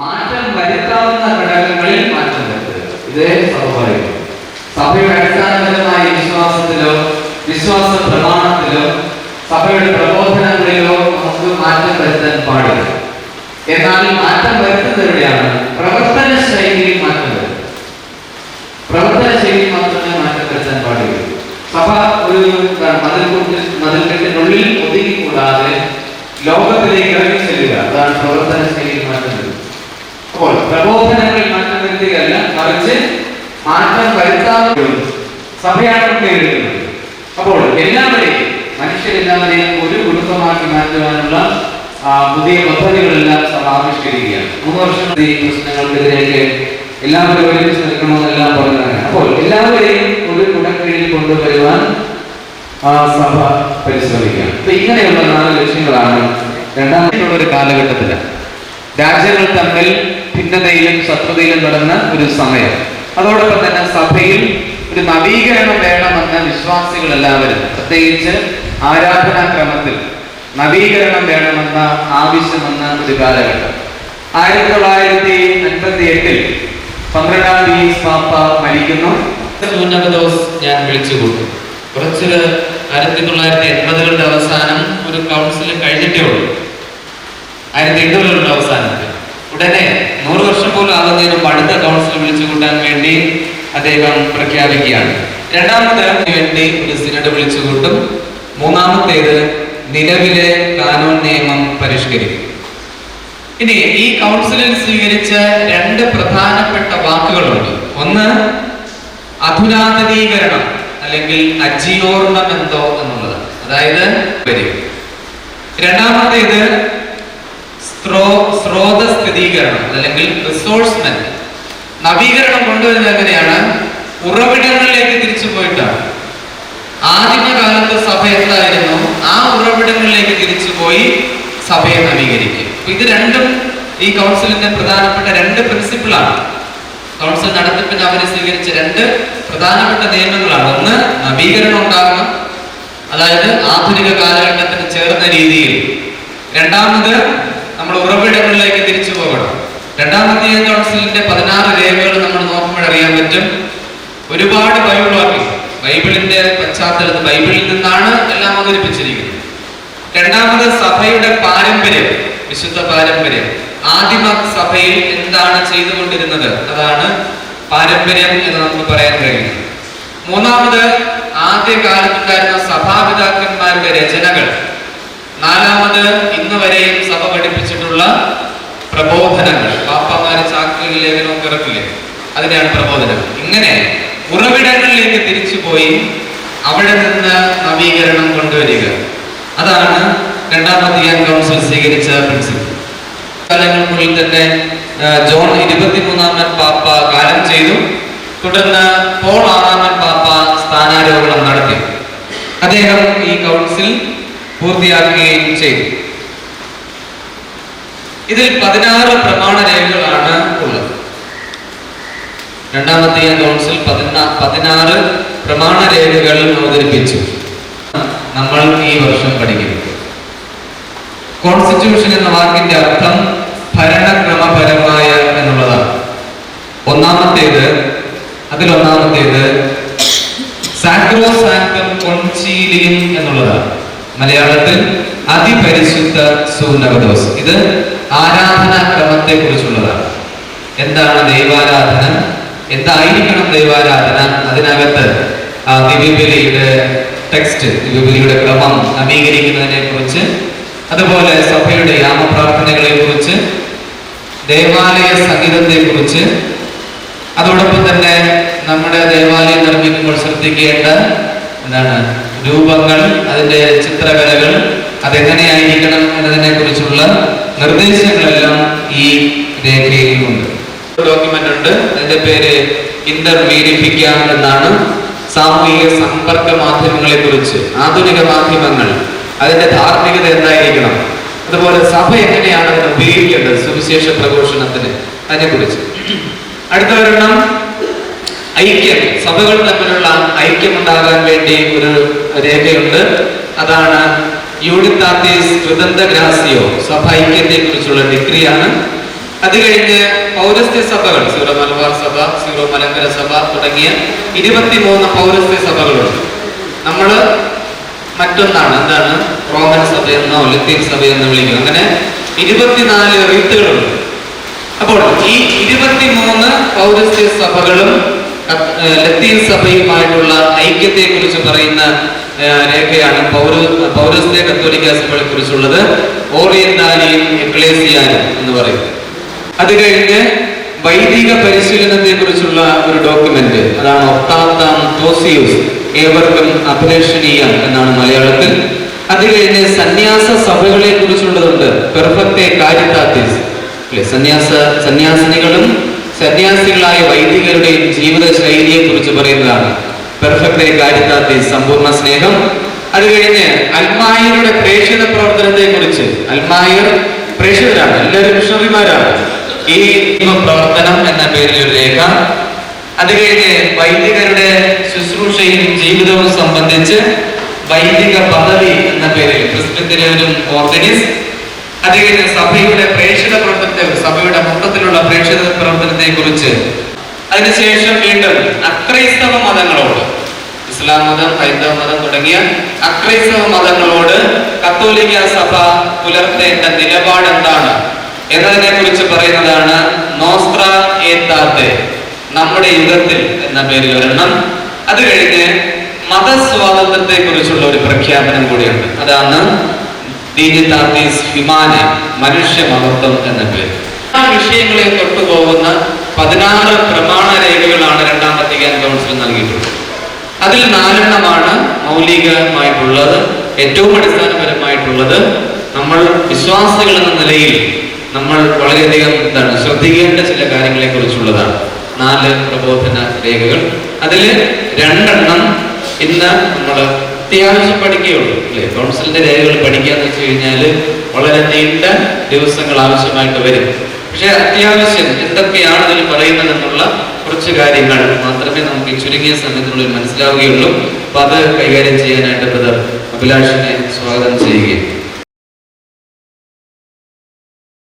മാറ്റം വരുത്താവുന്ന ഘടകങ്ങളിൽ മാറ്റം വരുത്തുക. ഇതേ സ്വാഭാവികം. സഭയുടെ അടിസ്ഥാനപരമായ വിശ്വാസത്തിലോ വിശ്വാസ പ്രമാണത്തിലോ സഭയുടെ പ്രബോധനങ്ങളിലോ നമുക്ക് മാറ്റം വരുത്താൻ പാടില്ല. എന്നാൽ മാറ്റം വരുത്തുന്നവരുടെയാണ് പ്രവർത്തന ശൈലിയിൽ മാറ്റം വരുത്തുന്നത് പ്രവർത്തന ശൈലി മാത്രമേ മാറ്റം വരുത്താൻ പാടില്ല. സഭ ഒരു മതിൽക്കൂട്ടിൽ മതിൽക്കെട്ടിനുള്ളിൽ ഒതുങ്ങിക്കൂടാതെ ലോകത്തിലേക്ക് ഇറങ്ങി ചെല്ലുക അതാണ് പ്രവർത്തന ശൈലിയിൽ മാറ്റം വരുന്നത്. അപ്പോൾ പ്രബോധനങ്ങളിൽ മാറ്റം വരുത്തുകയല്ല മറിച്ച് മാറ്റം വരുത്താതെ സഭയാണ് നേരിടുന്നത് അപ്പോൾ എല്ലാവരെയും മനുഷ്യരെല്ലാവരെയും ഒരു കുടുംബമാക്കി മാറ്റുവാനുള്ള പുതിയ പദ്ധതികളെല്ലാം സഭ ആവിഷ്കരിക്കുകയാണ്. മൂന്ന് വർഷം ഈ പ്രശ്നങ്ങൾക്കെതിരെയൊക്കെ എല്ലാവരും ഒരുമിച്ച് നിൽക്കണമെന്നെല്ലാം പറഞ്ഞതാണ്. അപ്പോൾ എല്ലാവരെയും ഒരു കുടക്കീഴിൽ കൊണ്ടുവരുവാൻ സഭ പരിശ്രമിക്കുകയാണ്. അപ്പൊ ഇങ്ങനെയുള്ള നാല് ലക്ഷ്യങ്ങളാണ് രണ്ടാമതെയുള്ള ഒരു രാജ്യങ്ങൾ തമ്മിൽ ഭിന്നതയിലും ശത്രുതയിലും നടന്ന ഒരു സമയം. അതോടൊപ്പം തന്നെ സഭയിൽ ഒരു നവീകരണം വേണമെന്ന വിശ്വാസികൾ എല്ലാവരും പ്രത്യേകിച്ച് ആരാധനാക്രമത്തിൽ നവീകരണം വേണമെന്ന ആവശ്യമെന്ന ഒരു കാലഘട്ടം. ആയിരത്തി തൊള്ളായിരത്തി അൻപത്തി എട്ടിൽ പന്ത്രണ്ടാം തീയതി പാപ്പ മരിക്കുന്നു. ദിവസ് ഞാൻ വിളിച്ചു കൂട്ടും. കുറച്ച് ആയിരത്തി തൊള്ളായിരത്തി എൺപതുകളുടെ അവസാനം ഒരു കൗൺസിൽ കഴിഞ്ഞിട്ടേ ഉള്ളൂ. ആയിരത്തി എണ്ണൂറുകളുടെ അവസാനത്തിൽ. ഉടനെ പോലും ആകുന്നതിന് കൗൺസിൽ വിളിച്ചു കൂട്ടാൻ വേണ്ടി അദ്ദേഹം പ്രഖ്യാപിക്കുകയാണ്. രണ്ടാമത്തെ വേണ്ടി ഒരു സിനഡ് വിളിച്ചു കൂട്ടും. മൂന്നാമത്തേത് നിലവിലെ കാനൂൺ നിയമം പരിഷ്കരിക്കും. ഇനി ഈ കൗൺസിലിൽ സ്വീകരിച്ച രണ്ട് പ്രധാനപ്പെട്ട വാക്കുകളുണ്ട്. ഒന്ന് അധുനാതനീകരണം അല്ലെങ്കിൽ അജിയോർണമെന്തോ എന്നുള്ളത് അതായത് വരും. രണ്ടാമത്തേത് സ്രോതസ്ഥിതീകരണം അല്ലെങ്കിൽ റിസോഴ്സ്മെന്റ് നവീകരണം കൊണ്ടുവരുന്നത് എങ്ങനെയാണ്? ഉറവിടങ്ങളിലേക്ക് തിരിച്ചു പോയിട്ടാണ്. ആദിമകാലത്ത് സഭ എന്തായിരുന്നു? ആ ഉറവിടങ്ങളിലേക്ക് തിരിച്ചു പോയി സഭയെ നവീകരിക്കും ഇത് രണ്ടും ഈ കൗൺസിലിന്റെ പ്രധാനപ്പെട്ട രണ്ട് പ്രിൻസിപ്പിളാണ് കൗൺസിൽ നടത്തിപ്പിന് അവർ സ്വീകരിച്ച രണ്ട് പ്രധാനപ്പെട്ട നിയമങ്ങളാണ്. ഒന്ന് നവീകരണം ഉണ്ടാകണം. അതായത് ആധുനിക കാലഘട്ടത്തിന് ചേർന്ന രീതിയിൽ. രണ്ടാമത് നമ്മൾ ഉറവിടങ്ങളിലേക്ക് തിരിച്ചു പോകണം. രണ്ടാമത്തെ കൗൺസിലിന്റെ പതിനാറ് രേഖകൾ നമ്മൾ നോക്കുമ്പോഴറിയാൻ പറ്റും. ഒരുപാട് ബൈബിൾ വാക്കി ബൈബിളിന്റെ പശ്ചാത്തലത്തിൽ ബൈബിളിൽ നിന്നാണ് എല്ലാം അവതരിപ്പിച്ചിരിക്കുന്നത്. രണ്ടാമത് സഭയുടെ പാരമ്പര്യം വിശുദ്ധ പാരമ്പര്യം. ആദിമ സഭയിൽ എന്താണ് ചെയ്തുകൊണ്ടിരുന്നത്? അതാണ് പാരമ്പര്യം എന്ന് നമുക്ക് പറയാൻ കഴിയും. മൂന്നാമത് ആദ്യ കാലത്തുണ്ടായിരുന്ന സഭാപിതാക്കന്മാരുടെ രചനകൾ. നാലാമത് ഇന്ന് വരെയും സഭ പഠിപ്പിച്ചിട്ടുള്ള പ്രബോധനങ്ങൾ. പാപ്പമാര് ചാക്കുകളിൽ ലേഖനവും അതിനെയാണ് പ്രബോധനം. ഇങ്ങനെ ഉറവിടങ്ങളിലേക്ക് തിരിച്ചുപോയി അവിടെ നിന്ന് നവീകരണം കൊണ്ടുവരിക. അതാണ് രണ്ടാമത്തെ കൗൺസിൽ സ്വീകരിച്ച പ്രിൻസിപ്പിൾ കാലങ്ങൾക്കുള്ളിൽ തന്നെ ജോൺ ഇരുപത്തിമൂന്നാമൻ പാപ്പ കാലം ചെയ്തു. തുടർന്ന് പോൾ ആറാമൻ പാപ്പ സ്ഥാനാരോഹണം നടത്തി. അദ്ദേഹം ഈ കൗൺസിൽ പൂർത്തിയാക്കുകയും ചെയ്തു. ഇതിൽ പതിനാറ് പ്രമാണ രേഖകളാണ് ഉള്ളത്. രണ്ടാമത്തെ കൗൺസിൽ പതിനാ പതിനാറ് പ്രമാണ രേഖകൾ അവതരിപ്പിച്ചു. നമ്മൾ ഈ വർഷം പഠിക്കുന്നത് കോൺസ്റ്റിറ്റ്യൂഷൻ എന്ന വാക്കിന്റെ അർത്ഥം ഭരണക്രമപരമായ എന്നുള്ളതാണ്. ഒന്നാമത്തേത് അതിലൊന്നാമത്തേത് സാക്രോസാക്ടം കൊൺചീലിയം എന്നുള്ളതാണ്. മലയാളത്തിൽ അതിപരിശുദ്ധ സൂനവദോസ് ഇത് ആരാധനാക്രമത്തെ കുറിച്ചുള്ളതാണ് എന്താണ് ദൈവാരാധന? എന്തായിരിക്കണം ദൈവാരാധന? അതിനകത്ത് ദിവ്യബലിയുടെ ടെക്സ്റ്റ് ദിവ്യബലിയുടെ ക്രമം നവീകരിക്കുന്നതിനെ കുറിച്ച് അതുപോലെ സഭയുടെ യാമപ്രാർത്ഥനകളെ കുറിച്ച് ദേവാലയ സംഗീതത്തെ കുറിച്ച് അതോടൊപ്പം തന്നെ നമ്മുടെ ദേവാലയം നിർമ്മിക്കുമ്പോൾ ശ്രദ്ധിക്കേണ്ട എന്താണ്? രൂപങ്ങൾ അതിന്റെ ചിത്രകലകൾ അതെങ്ങനെയായിരിക്കണം എന്നതിനെ കുറിച്ചുള്ള നിർദ്ദേശങ്ങളെല്ലാം ഈ രേഖയിലുണ്ട് ഡോക്യുമെന്റ് ഉണ്ട്. അതിന്റെ പേര് ഇന്റർ എന്നാണ്. സാമൂഹിക സമ്പർക്ക മാധ്യമങ്ങളെ കുറിച്ച് ആധുനിക മാധ്യമങ്ങൾ അതിന്റെ ധാർമ്മികത എന്തായിരിക്കണം? അതുപോലെ സഭ എങ്ങനെയാണ് ഉപയോഗിക്കേണ്ടത്? സുവിശേഷ പ്രഘോഷണത്തിന് അതിനെക്കുറിച്ച്. അടുത്ത ഒരെണ്ണം. ഐക്യം സഭകൾ തമ്മിലുള്ള ഐക്യം ഉണ്ടാകാൻ വേണ്ടി ഒരു രേഖയുണ്ട്. അതാണ് യൂണിത്താത്തീസ് കൃതന്ത ഗ്രാസിയോ സഭ ഐക്യത്തെ കുറിച്ചുള്ള ഡിഗ്രിയാണ്. അത് കഴിഞ്ഞ് പൗരസ്ത്യ സഭകൾ സീറോ മലബാർ സഭ സീറോ മലങ്കര സഭ തുടങ്ങിയ ഇരുപത്തിമൂന്ന് പൗരസ്ത്യ സഭകളുണ്ട്. നമ്മൾ മറ്റൊന്നാണ് എന്താണ്? റോമൻ സഭ എന്നോ ലത്തീൻ എന്ന് വിളിക്കും അങ്ങനെ ഇരുപത്തിനാല് റീത്തുകളുണ്ട്. അപ്പോൾ ഈ ഇരുപത്തിമൂന്ന് പൗരസ്ത്യ സഭകളും ലത്തീൻ സഭയുമായിട്ടുള്ള ഐക്യത്തെ കുറിച്ച് പറയുന്ന രേഖയാണ് പൗര പൗരസ്ത്യ കത്തോലിക്ക സഭകളെ കുറിച്ചുള്ളത് ഓറിയന്താലിയും എക്ലേസിയാനും എന്ന് പറയും. അത് കഴിഞ്ഞ് വൈദിക പരിശീലനത്തെ കുറിച്ചുള്ള ഒരു ഡോക്യുമെന്റ് അതാണ് ഒത്താത്താം തോസിയൂസ് ഏവർക്കും അഭിലഷണീയം എന്നാണ് മലയാളത്തിൽ. അത് കഴിഞ്ഞ് സന്യാസ സഭകളെ കുറിച്ചുള്ളതുണ്ട് പെർഫക്റ്റ് സന്യാസ സന്യാസിനികളും സന്യാസികളായ വൈദികരുടെ ജീവിത ശൈലിയെ കുറിച്ച് പറയുന്നതാണ് പെർഫെക്റ്റ് കാരിത്താത്തിസ് സമ്പൂർണ സ്നേഹം. അത് കഴിഞ്ഞ് അൽമായരുടെ പ്രേക്ഷിത പ്രവർത്തനത്തെ കുറിച്ച് അൽമായർ പ്രേക്ഷിതരാണ് എല്ലാവരും മിഷണറിമാരാണ്. ഈ പ്രവർത്തനം എന്ന പേരിൽ ഒരു രേഖ. അത് കഴിഞ്ഞ് വൈദികരുടെ ശുശ്രൂഷയും ജീവിതവും സംബന്ധിച്ച് വൈദിക പദവി എന്ന പേരിൽ ക്രിസ്ത്യൻ ഓർഗനിസ് അത് കഴിഞ്ഞ് സഭയുടെ പ്രേക്ഷിത പ്രവർത്തനത്തെ സഭയുടെ മൊത്തത്തിലുള്ള പ്രേക്ഷിത പ്രവർത്തനത്തെ കുറിച്ച് അതിനുശേഷം വീണ്ടും അക്രൈസ്തവ മതങ്ങളോട് ഇസ്ലാം മതം ഹൈന്ദവ മതം തുടങ്ങിയ അക്രൈസ്തവ മതങ്ങളോട് കത്തോലിക്ക സഭ പുലർത്തേണ്ട നിലപാട് എന്താണ് എന്നതിനെ കുറിച്ച് പറയുന്നതാണ് നമ്മുടെ യുഗത്തിൽ എന്ന പേരിൽ ഒരെണ്ണം. അത് കഴിഞ്ഞ് മതസ്വാതന്ത്ര്യത്തെ കുറിച്ചുള്ള ഒരു പ്രഖ്യാപനം കൂടിയുണ്ട്. അതാണ് ഹിമാനെ മനുഷ്യ മഹത്വം എന്ന പേര് ആ വിഷയങ്ങളെ തൊട്ടുപോകുന്ന പതിനാറ് പ്രമാണ രേഖകളാണ് രണ്ടാം വത്തിക്കാൻ കൗൺസിൽ നൽകിയിട്ടുള്ളത്. അതിൽ നാലെണ്ണമാണ് മൗലികമായിട്ടുള്ളത് ഏറ്റവും അടിസ്ഥാനപരമായിട്ടുള്ളത്. നമ്മൾ വിശ്വാസികൾ എന്ന നിലയിൽ നമ്മൾ വളരെയധികം എന്താണ് ശ്രദ്ധിക്കേണ്ട ചില കാര്യങ്ങളെ കുറിച്ചുള്ളതാണ് നാല് പ്രബോധന രേഖകൾ. അതിൽ രണ്ടെണ്ണം ഇന്ന് നമ്മൾ അത്യാവശ്യം പഠിക്കുകയുള്ളൂ അല്ലേ? കൗൺസിലിന്റെ രേഖകൾ പഠിക്കാന്ന് വെച്ച് കഴിഞ്ഞാൽ വളരെ നീണ്ട ദിവസങ്ങൾ ആവശ്യമായിട്ട് വരും. പക്ഷെ അത്യാവശ്യം എന്തൊക്കെയാണ് ഇതിൽ പറയുന്നത് എന്നുള്ള കുറച്ച് കാര്യങ്ങൾ മാത്രമേ നമുക്ക് ചുരുങ്ങിയ സമയത്തിനുള്ളിൽ മനസ്സിലാവുകയുള്ളൂ. അപ്പൊ അത് കൈകാര്യം ചെയ്യാനായിട്ട് ബ്രദർ അഭിലാഷിനെ സ്വാഗതം ചെയ്യുകയും